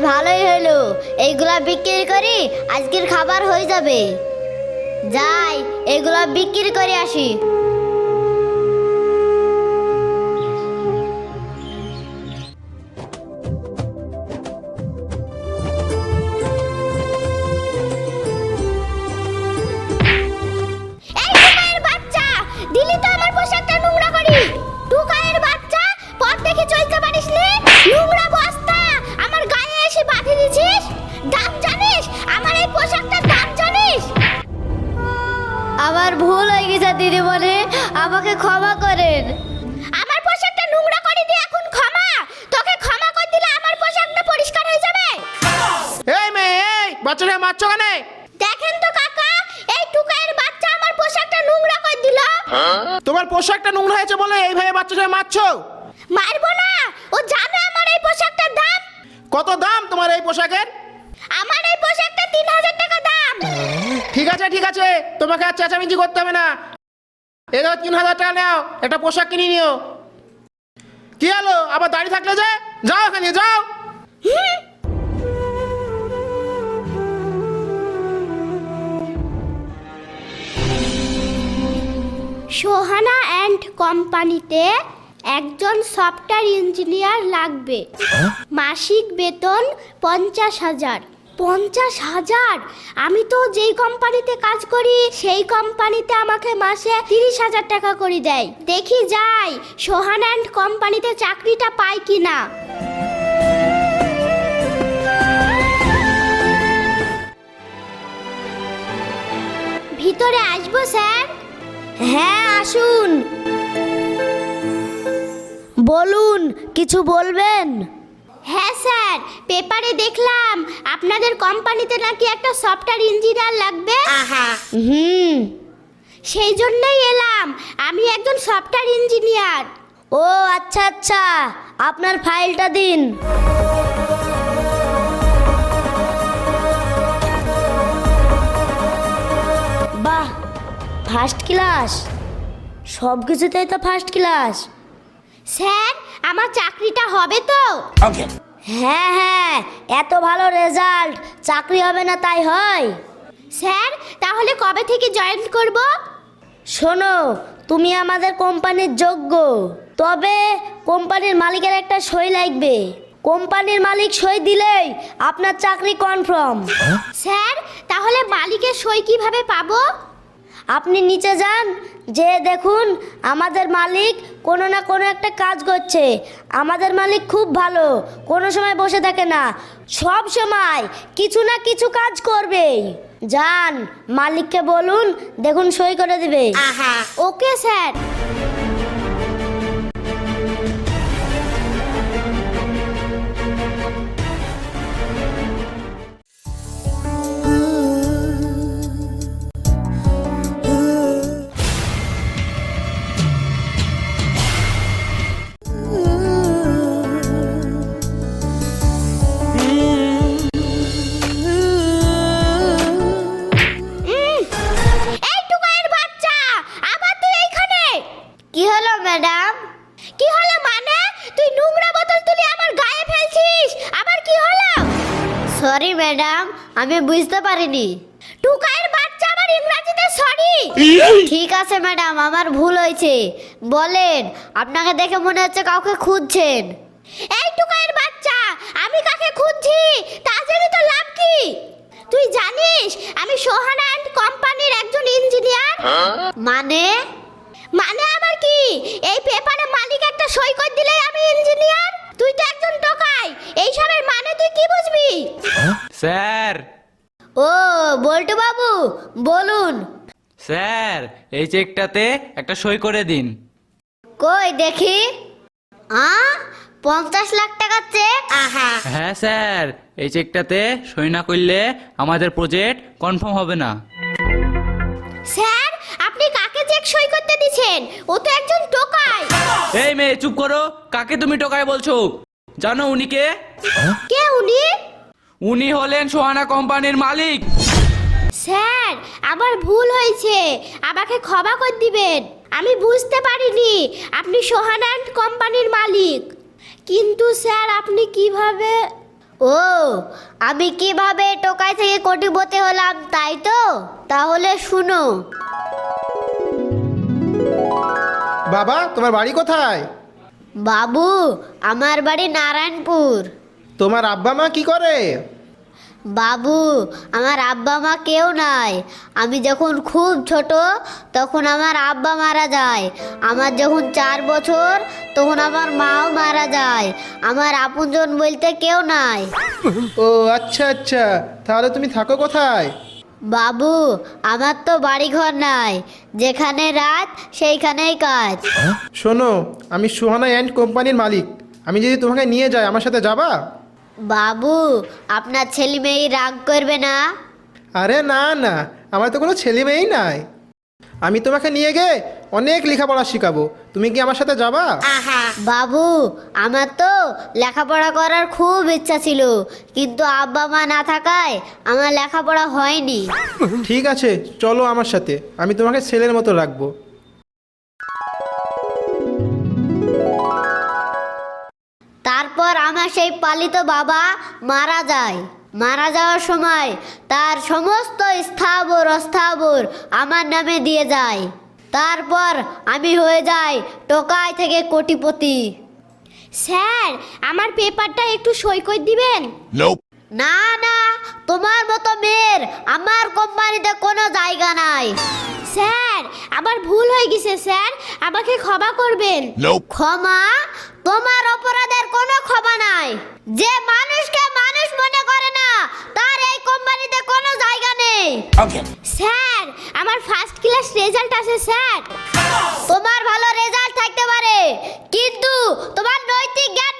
ভালোই হলো। এইগুলা বিক্রি করি আজকের খাবার হয়ে যাবে। যাই এগুলা বিক্রি করে আসি। পোশাকটা নোংরা হয়েছে বলে এইভাবে বাচ্চাটা মারছো? মারবো না। ও জানে আমার এই পোশাকটার দাম। কত দাম তোমার এই পোশাকের? আমার এই পোশাকটা তিন হাজার টাকা দাম। ঠিক আছে ঠিক আছে। তোমাকে আর চেঁচামেচি করতে হবে না। এই ধরো তিন হাজার টাকা নাও। একটা পোশাক কিনে নিও। কি হলো? আবার দাঁড়িয়ে থাকলে যে? যাও এখানে যাও। সোহানা অ্যান্ড কোম্পানিতে একজন সফটওয়্যার ইঞ্জিনিয়ার লাগবে। মাসিক বেতন পঞ্চাশ হাজার। পঞ্চাশ হাজার? আমি তো যেই কোম্পানিতে কাজ করি সেই কোম্পানিতে আমাকে মাসে তিরিশ হাজার টাকা করে দেয়। দেখি যাই সোহান অ্যান্ড কোম্পানিতে চাকরিটা পাই কি না ভিতরে আসব স্যার? হ্যাঁ আসুন। বলুন কিছু বলবেন? হ্যাঁ স্যার পেপারে দেখলাম। আপনাদের কোম্পানিতে নাকি একটা সফটওয়্যার ইঞ্জিনিয়ার লাগবে? হুম। সেই জন্যই এলাম। আমি একজন সফটওয়্যার ইঞ্জিনিয়ার। ও আচ্ছা আচ্ছা। আপনার ফাইলটা দিন। First class? সব কিছুতেই তো ফার্স্ট ক্লাস। স্যার আমার চাকরিটা হবে তো। হ্যাঁ হ্যাঁ এত ভালো রেজাল্ট। চাকরি হবে না তাই হয়। স্যার তাহলে কবে থেকে জয়েন করব? শোনো তুমি আমাদের কোম্পানির যোগ্য। তবে কোম্পানির মালিকের একটা সই লাগবে। কোম্পানির মালিক সই দিলেই আপনার চাকরি কনফার্ম। স্যার তাহলে মালিকের সই কীভাবে পাবো? আপনি নিচে যান যে দেখুন আমাদের মালিক কোনো না কোনো একটা কাজ করছে। আমাদের মালিক খুব ভালো কোনো সময় বসে থাকে না। সব সময় কিছু না কিছু কাজ করবে। যান মালিককে বলুন দেখুন সই করে দেবে। Okay sir. সরি ম্যাডাম আমি বুঝতে পারিনি। টুকাইয়ের বাচ্চা আমার ইংরেজিতে সরি ঠিক আছে ম্যাডাম আমার ভুল হয়েছে। বলেন আপনাকে দেখে মনে হচ্ছে কাউকে খুঁজছেন। এই টুকাইয়ের বাচ্চা আমি কাকে খুঁজছি? তা জেনে তো লাভ কি? তুই জানিস আমি সোহানা অ্যান্ড কোম্পানির একজন ইঞ্জিনিয়ার। মানে? মানে আবার কি? এই পেপারে মালিক একটা সই করে দিলে আমি ইঞ্জিনিয়ার তুই তো একজন টোকাই এইসবের মানে তুই কি বুঝবি স্যার ও বল্টু বাবু বলুন। স্যার এই চেকটাতে একটা সই করে দিন। কই দেখি। আ পঞ্চাশ লাখ টাকার চেক? আহা। হ্যাঁ স্যার এই চেকটাতে সই না করলে আমাদের প্রজেক্ট কনফার্ম হবে না। স্যার আপনি কাকে চেক সই করতে দিছেন ও তো একজন টোকাই। এই মেয়ে চুপ করো। কাকে তুমি টোকায় বলছো? জানো উনি কে? কে উনি? উনি হলেন সোহানা কোম্পানির মালিক। স্যার আমার ভুল হয়েছে। আমাকে ক্ষমা করে দিবেন। আমি বুঝতে পারিনি আপনি সোহানান্ড কোম্পানির মালিক। কিন্তু স্যার আপনি কীভাবে ও আমি কীভাবে টোকাই থেকে কোটিপতি হলাম তাই তো? তাহলে শুনো। বাবা তোমার বাড়ি কোথায়? বাবু আমার বাড়ি নারায়ণপুর। তোমার আব্বা মা কি করে? বাবু আমার আব্বা মা কেউ নাই। আমি যখন খুব ছোট তখন আমার আব্বা মারা যায়। আমার যখন চার বছর তখন আমার মাও মারা যায়। আমার আপনজন বলতে কেউ নাই। ও আচ্ছা আচ্ছা। তাহলে তুমি থাকো কোথায়? বাবু আমার তো বাড়িঘর নাই। যেখানে রাত সেইখানেই কাজ। শোনো আমি সুহানা অ্যান্ড কোম্পানির মালিক। আমি যদি তোমাকে নিয়ে যাই আমার সাথে যাবা? বাবু আপনার ছেলে মেয়ে রাগ করবে না? আরে না না আমার তো কোনো ছেলে মেয়েই নাই। আমি তোমাকে নিয়ে গিয়ে অনেক লেখাপড়া শেখাবো। তুমি কি আমার সাথে যাবা? বাবু আমার তো লেখাপড়া করার খুব ইচ্ছা ছিল কিন্তু আব্বা মা না থাকায় আমার লেখাপড়া হয়নি। ঠিক আছে চলো আমার সাথে। আমি তোমাকে ছেলের মতো রাখব। আমার সেই পালিত বাবা মারা যায়। মারা যাওয়ার সময় তার সমস্ত স্থাবর অস্থাবর আমার নামে দিয়ে যায়। তারপর আমি হয়ে যাই টোকাই থেকে কোটিপতি। স্যার আমার পেপারটা একটু সই করে দিবেন? না না তোমার মতো মেয়ের আমার কোম্পানিতে কোনো জায়গা নাই। স্যার আমার ভুল হয়ে গেছে স্যার। আমাকে ক্ষমা করবেন। ক্ষমা? তোমার অপরাধের কোনো ক্ষমা নাই। যে মানুষকে মানুষ মনে করে না তার এই কোম্পানিতে কোনো জায়গা নেই। স্যার আমার ফার্স্ট ক্লাস রেজাল্ট আছে স্যার। তোমার ভালো রেজাল্ট থাকতে পারে কিন্তু তোমার নৈতিক জ্ঞান